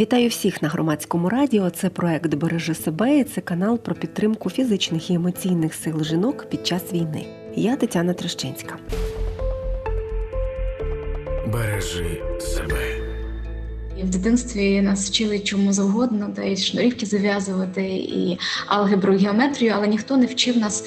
Вітаю всіх на громадському радіо. Це проект Бережи себе і це канал про підтримку фізичних і емоційних сил жінок під час війни. Я Тетяна Трещинська. Бережи себе. І в дитинстві нас вчили чому завгодно, та й шнурівки зав'язувати, і алгебру, і геометрію, але ніхто не вчив нас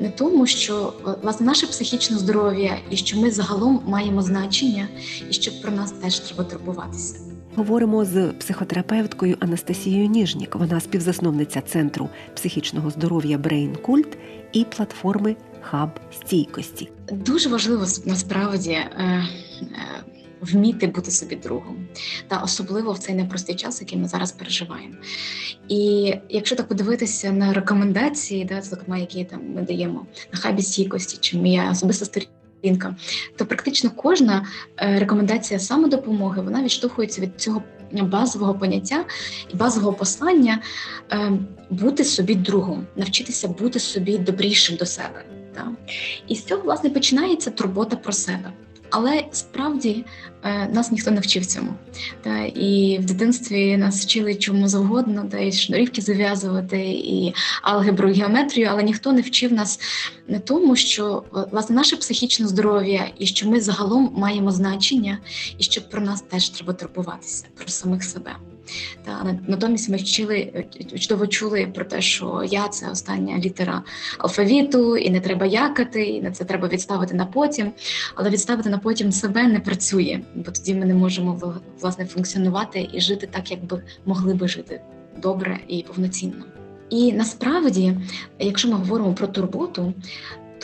не тому, що власне наше психічне здоров'я і що ми загалом маємо значення, і що про нас теж треба турбуватися. Говоримо з психотерапевткою Анастасією Ніжнік. Вона співзасновниця центру психічного здоров'я Cult і платформи Хаб стійкості. Дуже важливо насправді е, е, вміти бути собі другом, та особливо в цей непростий час, який ми зараз переживаємо. І якщо так подивитися на рекомендації, да, зокрема, які там ми даємо на хабі стійкості, чи моя особиста сторінка, то практично кожна е, рекомендація самодопомоги вона відштовхується від цього базового поняття і базового послання е, бути собі другом, навчитися бути собі добрішим до себе. І з цього власне починається турбота про себе. Але справді е, нас ніхто не вчив цьому. Та, і в дитинстві нас вчили чому завгодно, та, і шнурівки зав'язувати, і алгебру, і геометрію, але ніхто не вчив нас не тому, що власне наше психічне здоров'я і що ми загалом маємо значення, і що про нас теж треба турбуватися, про самих себе. Та натомість ми вчили чудово чули про те, що я це остання літера алфавіту, і не треба якати, і на це треба відставити на потім. Але відставити на потім себе не працює, бо тоді ми не можемо власне функціонувати і жити так, як би могли би жити добре і повноцінно. І насправді, якщо ми говоримо про турботу,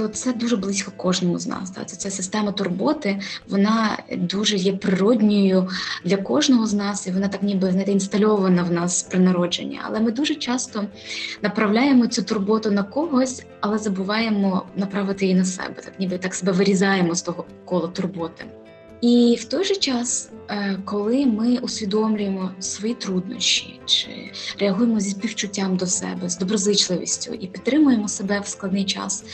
то це дуже близько кожному з нас. Це ця система турботи, вона дуже є природньою для кожного з нас, і вона так ніби знаєте, інстальована в нас при народженні. Але ми дуже часто направляємо цю турботу на когось, але забуваємо направити її на себе, так ніби так себе вирізаємо з того кола турботи. І в той же час, коли ми усвідомлюємо свої труднощі, чи реагуємо зі співчуттям до себе, з доброзичливістю і підтримуємо себе в складний час,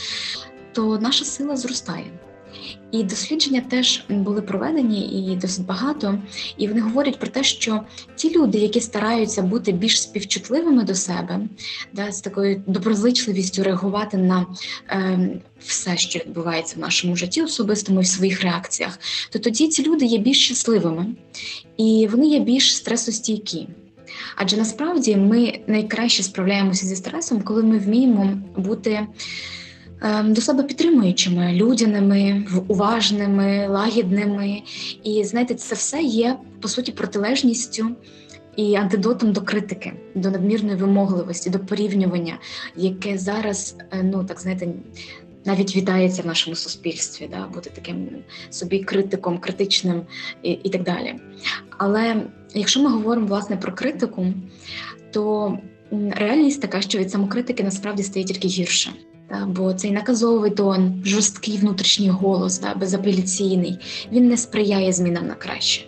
то наша сила зростає. І дослідження теж були проведені і досить багато. І вони говорять про те, що ті люди, які стараються бути більш співчутливими до себе, да, з такою доброзичливістю реагувати на е, все, що відбувається в нашому житті, особистому і в своїх реакціях, то тоді ці люди є більш щасливими і вони є більш стресостійкі. Адже насправді ми найкраще справляємося зі стресом, коли ми вміємо бути. До себе підтримуючими, людяними, уважними, лагідними. І знаєте, це все є по суті протилежністю і антидотом до критики, до надмірної вимогливості, до порівнювання, яке зараз, ну так знаєте, навіть вітається в нашому суспільстві, да, бути таким собі критиком, критичним і, і так далі. Але якщо ми говоримо власне про критику, то реальність така, що від самокритики насправді стає тільки гірше. Та, бо цей наказовий тон, жорсткий внутрішній голос, та, безапеляційний, він не сприяє змінам на краще.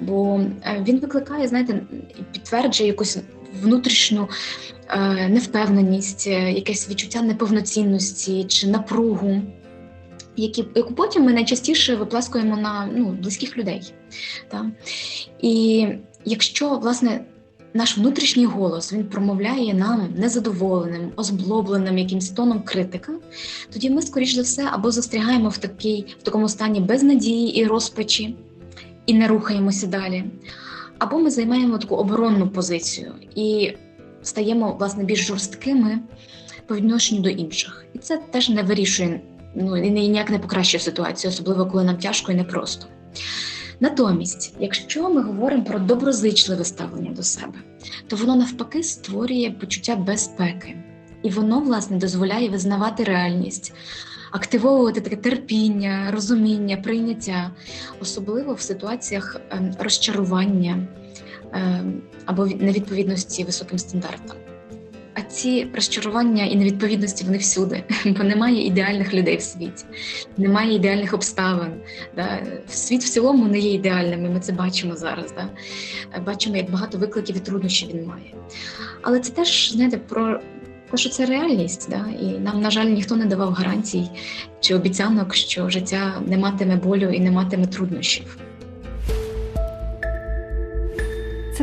Бо він викликає, знаєте, підтверджує якусь внутрішню е, невпевненість, якесь відчуття неповноцінності чи напругу, які, яку потім ми найчастіше виплескуємо на ну, близьких людей. Та. І якщо, власне, наш внутрішній голос він промовляє нам незадоволеним, озблобленим якимсь тоном критика, тоді ми, скоріш за все, або застрягаємо в такій, в такому стані безнадії і розпачі і не рухаємося далі, або ми займаємо таку оборонну позицію і стаємо власне більш жорсткими по відношенню до інших. І це теж не вирішує, ну і ніяк не покращує ситуацію, особливо коли нам тяжко і непросто. Натомість, якщо ми говоримо про доброзичливе ставлення до себе, то воно навпаки створює почуття безпеки, і воно, власне, дозволяє визнавати реальність, активовувати таке терпіння, розуміння, прийняття, особливо в ситуаціях ем, розчарування ем, або невідповідності високим стандартам. А ці розчарування і невідповідності вони всюди, бо немає ідеальних людей в світі, немає ідеальних обставин. Да? Світ в цілому не є ідеальним, ми це бачимо зараз. Да? Бачимо, як багато викликів і труднощів він має. Але це теж знаєте, про те, що це реальність, да? і нам, на жаль, ніхто не давав гарантій чи обіцянок, що життя не матиме болю і не матиме труднощів.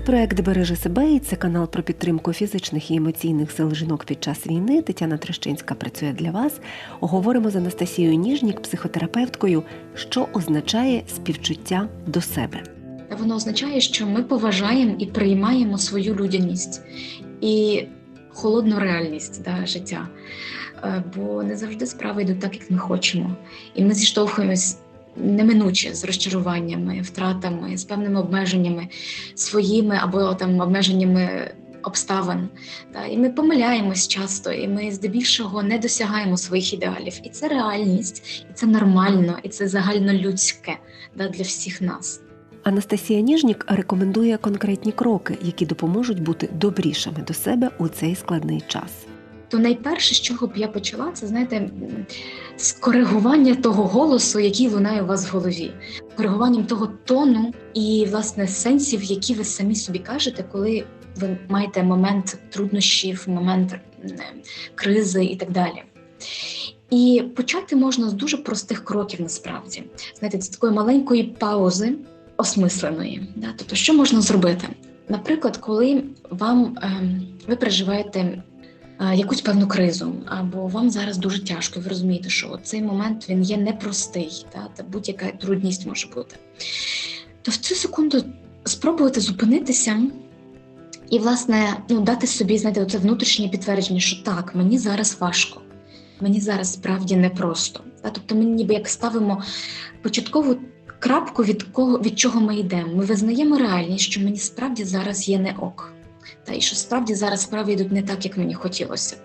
Проект Бережи себе і це канал про підтримку фізичних і емоційних сил жінок під час війни. Тетяна Трещинська працює для вас. Говоримо з Анастасією Ніжнік, психотерапевткою, що означає співчуття до себе. Воно означає, що ми поважаємо і приймаємо свою людяність і холодну реальність да, життя. Е, Бо не завжди справи йдуть так, як ми хочемо. І ми зіштовхуємось неминуче з розчаруваннями, втратами, з певними обмеженнями своїми або там обмеженнями обставин. Да? І ми помиляємось часто, і ми здебільшого не досягаємо своїх ідеалів. І це реальність, і це нормально, і це загальнолюдське да, для всіх нас. Анастасія Ніжнік рекомендує конкретні кроки, які допоможуть бути добрішими до себе у цей складний час. То найперше, з чого б я почала, це знаєте, з коригування того голосу, який лунає у вас в голові, коригуванням того тону і власне сенсів, які ви самі собі кажете, коли ви маєте момент труднощів, момент кризи і так далі. І почати можна з дуже простих кроків насправді. Знаєте, з такої маленької паузи осмисленої. Да? Тобто, що можна зробити? Наприклад, коли вам ем, ви переживаєте якусь певну кризу, або вам зараз дуже тяжко, ви розумієте, що цей момент він є непростий, та, та будь-яка трудність може бути. То в цю секунду спробуйте зупинитися і, власне, ну, дати собі, знаєте, це внутрішнє підтвердження, що так, мені зараз важко, мені зараз справді непросто. Та, тобто ми ніби як ставимо початкову крапку, від кого від чого ми йдемо. Ми визнаємо реальність, що мені справді зараз є не ок, та і що справді зараз справи йдуть не так, як мені хотілося.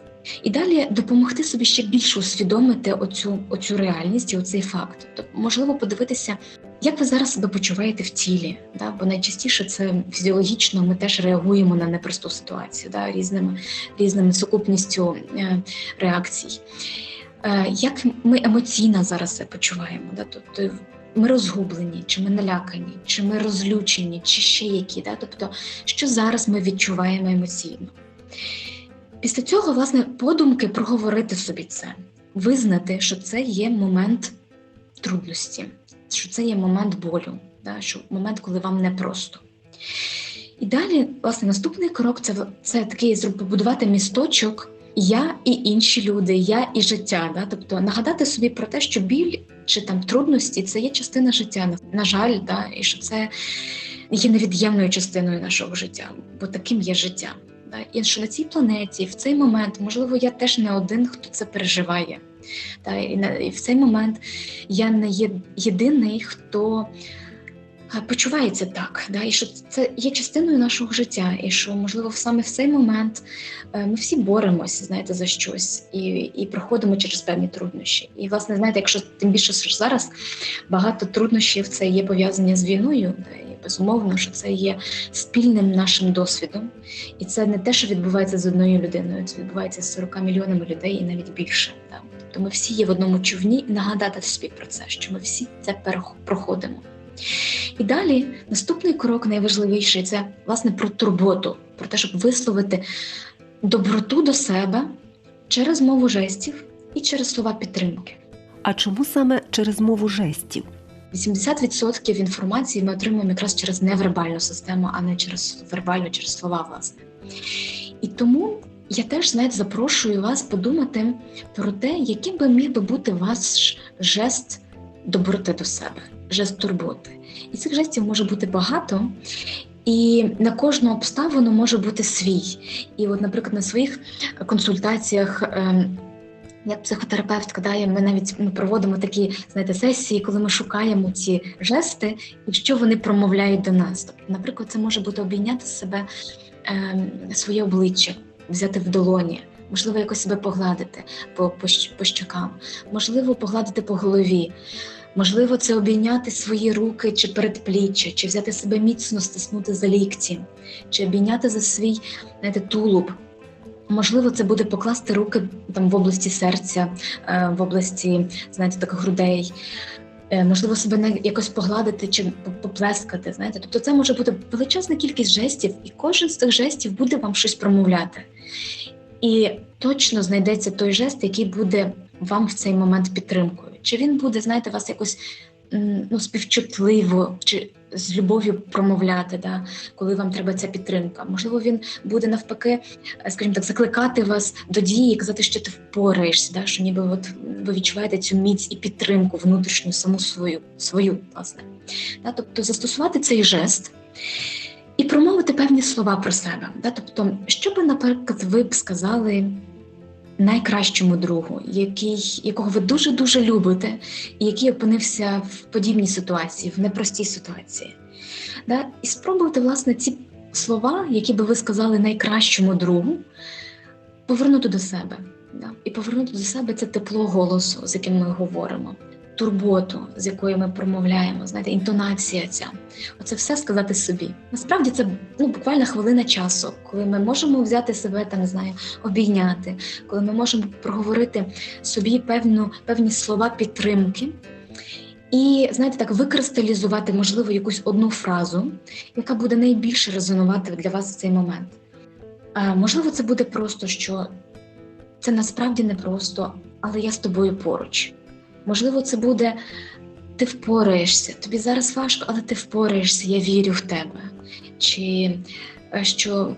І далі допомогти собі ще більше усвідомити оцю, оцю реальність і оцей факт. Тобто, можливо, подивитися, як ви зараз себе почуваєте в тілі. Да? Бо найчастіше це фізіологічно ми теж реагуємо на непросту ситуацію да? різними, різними сукупністю е, реакцій. Е, як ми емоційно зараз себе почуваємо? Да? Тобто ми розгублені, чи ми налякані, чи ми розлючені, чи ще які. Да? Тобто, що зараз ми відчуваємо емоційно. Після цього, власне, подумки проговорити собі це, визнати, що це є момент трудності, що це є момент болю, да? що момент, коли вам непросто. І далі, власне, наступний крок це, це такий побудувати місточок. Я і інші люди, я і життя. Да? Тобто нагадати собі про те, що біль чи там трудності це є частина життя, на жаль, да? і що це є невід'ємною частиною нашого життя, бо таким є життя. Да? І що на цій планеті, в цей момент, можливо, я теж не один, хто це переживає. Да? І, в цей момент я не єдиний, хто почувається так, да, і що це є частиною нашого життя, і що можливо саме в цей момент е, ми всі боремося, знаєте, за щось і і проходимо через певні труднощі. І власне, знаєте, якщо тим більше що зараз багато труднощів це є пов'язані з війною, да, і безумовно, що це є спільним нашим досвідом, і це не те, що відбувається з одною людиною, це відбувається з 40 мільйонами людей і навіть більше. Да. Тобто ми всі є в одному човні, і нагадати собі про це, що ми всі це проходимо. І далі наступний крок найважливіший це власне про турботу, про те, щоб висловити доброту до себе через мову жестів і через слова підтримки. А чому саме через мову жестів? 80% інформації ми отримуємо якраз через невербальну систему, а не через вербальну, через слова, власне. І тому я теж знаєте, запрошую вас подумати про те, яким би міг би бути ваш жест доброти до себе, жест турботи. І цих жестів може бути багато. І на кожну обставину може бути свій. І, от, наприклад, на своїх консультаціях, ем, як психотерапевтка, да, ми навіть ми проводимо такі знаєте, сесії, коли ми шукаємо ці жести і що вони промовляють до нас. Тобто, наприклад, це може бути обійняти себе ем, своє обличчя, взяти в долоні. Можливо, якось себе погладити по, по, по щокам, можливо, погладити по голові. Можливо, це обійняти свої руки чи передпліччя, чи взяти себе міцно стиснути за лікті, чи обійняти за свій знаєте, тулуб. Можливо, це буде покласти руки там в області серця, е, в області знаєте, так, грудей. Е, можливо, себе якось погладити чи поплескати. Знаєте, тобто це може бути величезна кількість жестів, і кожен з цих жестів буде вам щось промовляти. І точно знайдеться той жест, який буде вам в цей момент підтримкою. Чи він буде, знаєте, вас якось ну, співчутливо, чи з любов'ю промовляти, да, коли вам треба ця підтримка. Можливо, він буде навпаки, е, скажімо так, закликати вас до дії казати, що ти впораєшся, да, що ніби от ви відчуваєте цю міць і підтримку внутрішню, саму свою, свою власне. Да, тобто застосувати цей жест. І промовити певні слова про себе. Да? Тобто, що би, наприклад, ви б сказали найкращому другу, який, якого ви дуже-дуже любите, і який опинився в подібній ситуації, в непростій ситуації. Да? І спробуйте, власне, ці слова, які би ви сказали найкращому другу, повернути до себе. Да? І повернути до себе це тепло голосу, з яким ми говоримо, турботу, з якою ми промовляємо, знаєте, інтонація ця. Оце все сказати собі. Насправді це ну, буквально хвилина часу, коли ми можемо взяти себе, там не знаю, обійняти, коли ми можемо проговорити собі певну, певні слова підтримки. І знаєте, так викристалізувати, можливо, якусь одну фразу, яка буде найбільше резонувати для вас в цей момент. А, можливо, це буде просто, що це насправді не просто, але я з тобою поруч. Можливо, це буде ти впораєшся, тобі зараз важко, але ти впораєшся, я вірю в тебе. Чи е, що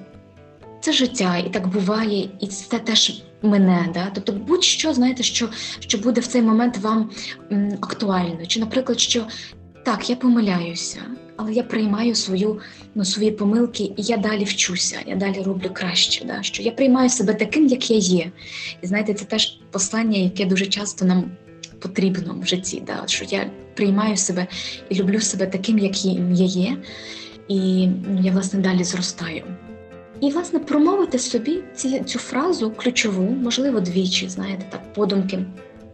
це життя, і так буває, і це теж мене. Да? Тобто, будь-що, знаєте, що, що буде в цей момент вам м, актуально. Чи, наприклад, що так, я помиляюся, але я приймаю свою, ну, свої помилки, і я далі вчуся, я далі роблю краще. Да? Що я приймаю себе таким, як я є. І знаєте, це теж послання, яке дуже часто нам потрібно в житті. Да? Що я приймаю себе і люблю себе таким, як я є, і я власне далі зростаю. І, власне, промовити собі ці, цю фразу ключову, можливо, двічі, знаєте, так, подумки,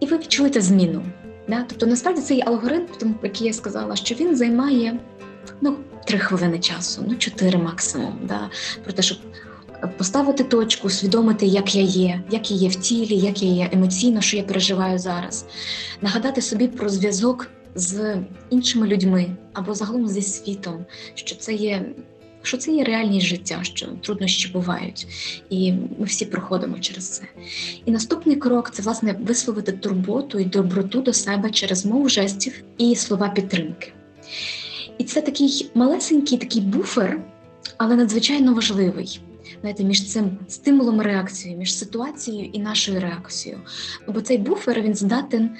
і ви відчуєте зміну. Да? Тобто, насправді цей алгоритм, який я сказала, що він займає ну, три хвилини часу, ну чотири максимум. Да? Про те, щоб поставити точку, усвідомити, як я є, як я є в тілі, як я є емоційно, що я переживаю зараз, нагадати собі про зв'язок з іншими людьми або загалом зі світом, що це є. Що це є реальність життя, що труднощі бувають, і ми всі проходимо через це. І наступний крок це власне висловити турботу і доброту до себе через мову жестів і слова підтримки. І це такий малесенький такий буфер, але надзвичайно важливий. Знаєте, між цим стимулом і реакцією, між ситуацією і нашою реакцією. Бо цей буфер він здатен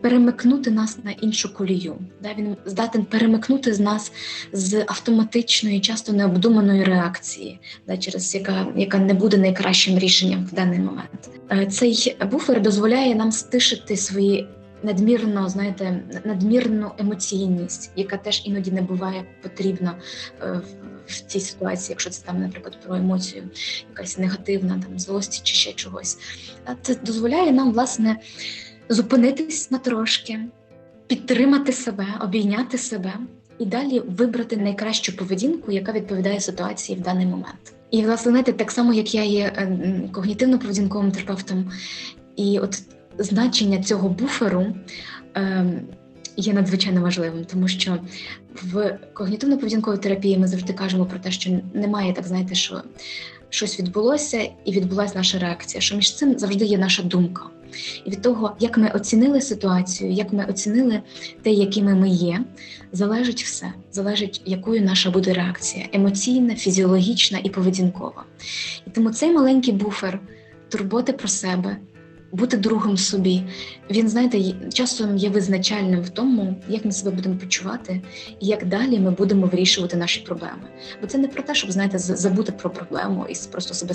перемикнути нас на іншу колію. Да? Він здатен перемикнути з нас з автоматичної, часто необдуманої реакції, да? через яка, яка не буде найкращим рішенням в даний момент. Е, Цей буфер дозволяє нам стишити свої. Надмірно, знаєте, надмірну емоційність, яка теж іноді не буває потрібна е, в цій ситуації, якщо це там, наприклад, про емоцію, якась негативна там злості чи ще чогось. Це дозволяє нам, власне, зупинитись на трошки, підтримати себе, обійняти себе і далі вибрати найкращу поведінку, яка відповідає ситуації в даний момент. І власне, знаєте, так само як я є е, когнітивно-поведінковим терапевтом, і от значення цього буферу. ем, Є надзвичайно важливим, тому що в когнітивно-поведінковій терапії ми завжди кажемо про те, що немає так, знаєте, що щось відбулося і відбулася наша реакція. Що між цим завжди є наша думка. І від того, як ми оцінили ситуацію, як ми оцінили те, якими ми є, залежить все. Залежить, якою наша буде реакція: емоційна, фізіологічна і поведінкова. І тому цей маленький буфер турботи про себе. Бути другом собі, він знаєте, часом є визначальним в тому, як ми себе будемо почувати, і як далі ми будемо вирішувати наші проблеми. Бо це не про те, щоб знаєте, забути про проблему і просто себе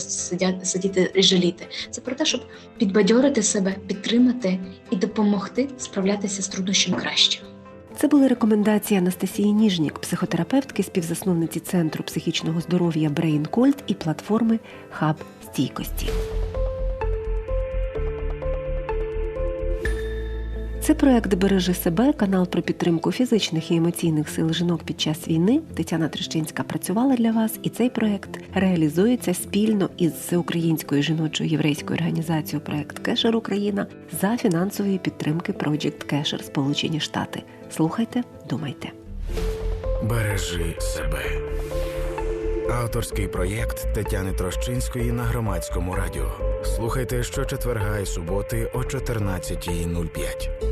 сидіти і жаліти. Це про те, щоб підбадьорити себе, підтримати і допомогти справлятися з труднощами краще. Це були рекомендації Анастасії Ніжнік, психотерапевтки, співзасновниці Центру психічного здоров'я Brain Cold і платформи Хаб стійкості. Це проект Бережи себе, канал про підтримку фізичних і емоційних сил жінок під час війни. Тетяна Трещинська працювала для вас, і цей проект реалізується спільно із всеукраїнською жіночою єврейською організацією Проект Кешер Україна за фінансової підтримки Project Кешер Сполучені Штати. Слухайте, думайте. Бережи себе. Авторський проєкт Тетяни Трощинської на громадському радіо. Слухайте щочетверга і суботи о 14.05.